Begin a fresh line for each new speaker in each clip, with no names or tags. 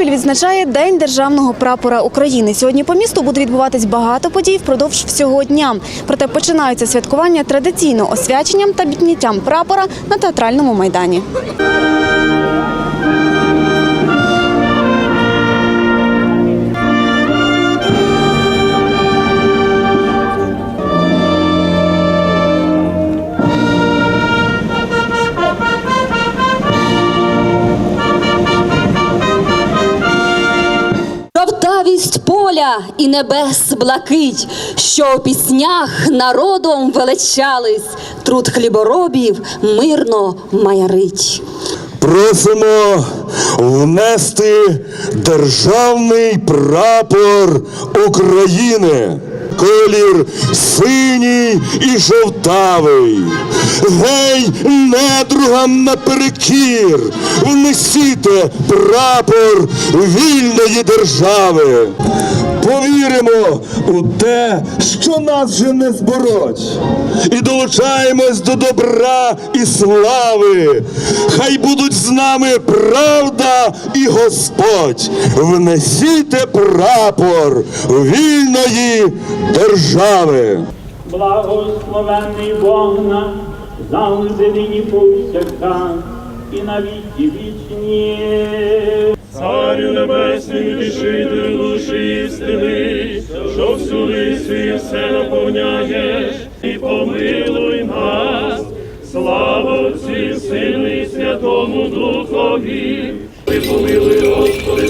Тернопіль відзначає День державного прапора України. Сьогодні по місту буде відбуватись багато подій впродовж всього дня. Проте починаються святкування традиційно освяченням та підняттям прапора на театральному майдані.
Поля і небес блакить, що у піснях народом величались, труд хліборобів мирно маярить.
Просимо внести державний прапор України. Колір синій і жовтавий. Гей, недругам наперекір, внесіте прапор вільної держави. Повіримо у те, що нас вже не збороть, і долучаємось до добра і слави. Хай будуть з нами правда і Господь. Внесіте прапор вільної держави.
Благословенний Бог наш, завжди нині повсякчас і на віки вічні. Царю небесний, утішителю душі істини, що всюди свій все наповняєш, і помилуй нас, слава Отці, Сину і Святому Духові. і помилуй, Господи,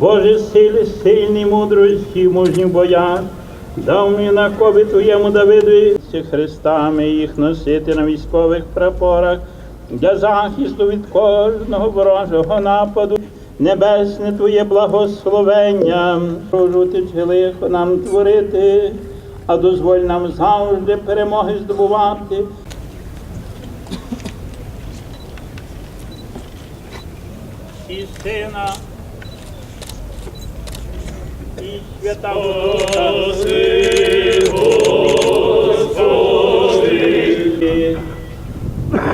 Боже сили, сильний мудрості, мужній бояр, дав мені на кові твоєму Давиду хрестами їх носити на військових прапорах для захисту від кожного ворожого нападу. Небесне Твоє благословення, прожути чи лихо нам творити, а дозволь нам завжди перемоги здобувати. І сина Духа.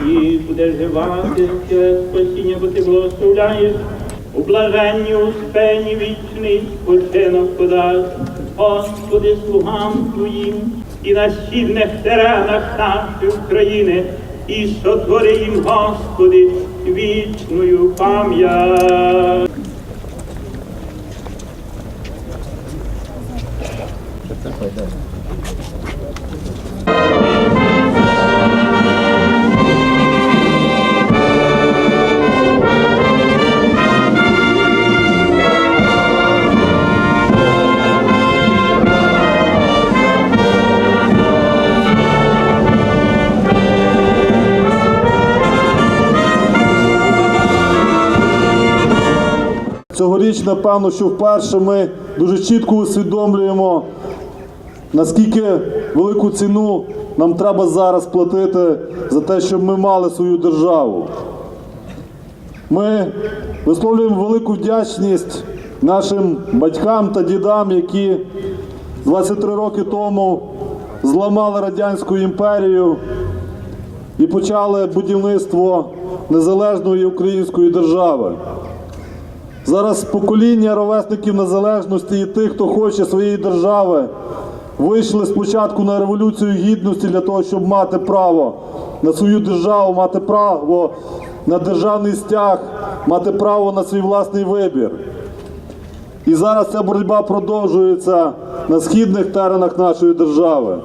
І буде живати спасіння, бо ти благословляєш у блаженні успені вічний спочинок подасть, Господи, слугам Твоїм і на східних теренах нашої України, і сотвори їм, Господи, вічною пам'ять.
Цьогоріч, напевно, що вперше ми дуже чітко усвідомлюємо, наскільки велику ціну нам треба зараз платити за те, щоб ми мали свою державу. Ми висловлюємо велику вдячність нашим батькам та дідам, які 23 роки тому зламали Радянську імперію і почали будівництво незалежної української держави. Зараз покоління ровесників незалежності і тих, хто хоче своєї держави, вийшли спочатку на революцію гідності для того, щоб мати право на свою державу, мати право на державний стяг, мати право на свій власний вибір. І зараз ця боротьба продовжується на східних теренах нашої держави.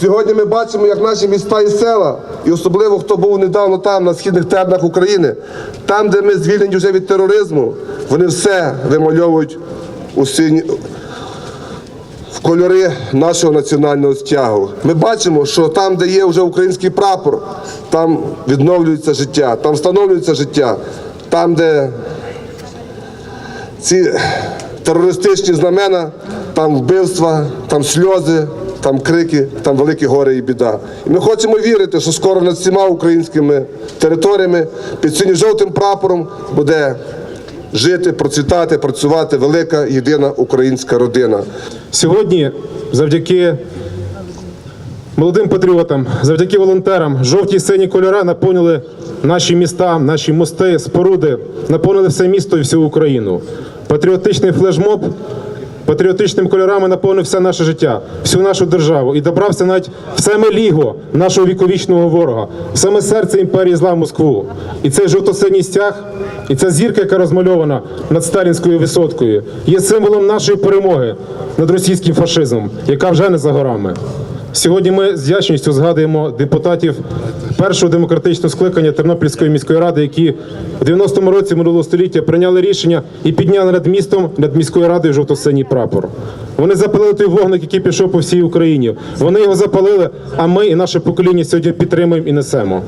Сьогодні ми бачимо, як наші міста і села, і особливо хто був недавно там, на східних теренах України, там, де ми звільнені вже від тероризму, вони все вимальовують у сині, в кольори нашого національного стягу. Ми бачимо, що там, де є вже український прапор, там відновлюється життя, там встановлюється життя, там, де ці терористичні знамена, там вбивства, там сльози, там крики, там великі горе і біда. І ми хочемо вірити, що скоро над всіма українськими територіями під синьо-жовтим прапором буде жити, процвітати, працювати велика єдина українська родина.
Сьогодні, завдяки молодим патріотам, завдяки волонтерам, жовті і сині кольори наповнили наші міста, наші мости, споруди, наповнили все місто і всю Україну. Патріотичний флешмоб патріотичними кольорами наповнив все наше життя, всю нашу державу і добрався навіть в саме ліго нашого віковічного ворога, в саме серце імперії зла Москву. І цей жовто-синій стяг, і ця зірка, яка розмальована над сталінською висоткою, є символом нашої перемоги над російським фашизмом, яка вже не за горами. Сьогодні ми з вдячністю згадуємо депутатів першого демократичного скликання Тернопільської міської ради, які в 90-му році минулого століття прийняли рішення і підняли над містом, над міською радою жовто-синій прапор. Вони запалили той вогник, який пішов по всій Україні. Вони його запалили, а ми і наше покоління сьогодні підтримуємо і несемо.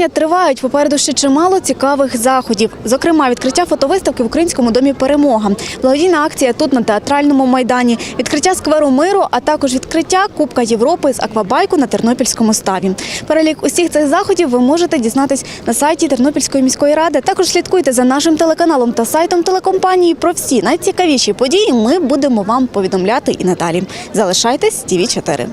Святкування тривають. Попереду ще чимало цікавих заходів. Зокрема, відкриття фотовиставки в Українському домі Перемога, благодійна акція тут на театральному майдані, відкриття скверу миру, а також відкриття Кубка Європи з аквабайку на Тернопільському ставі. Перелік усіх цих заходів ви можете дізнатись на сайті Тернопільської міської ради. Також слідкуйте за нашим телеканалом та сайтом телекомпанії. Про всі найцікавіші події ми будемо вам повідомляти і надалі. Залишайтесь ТІВІ 4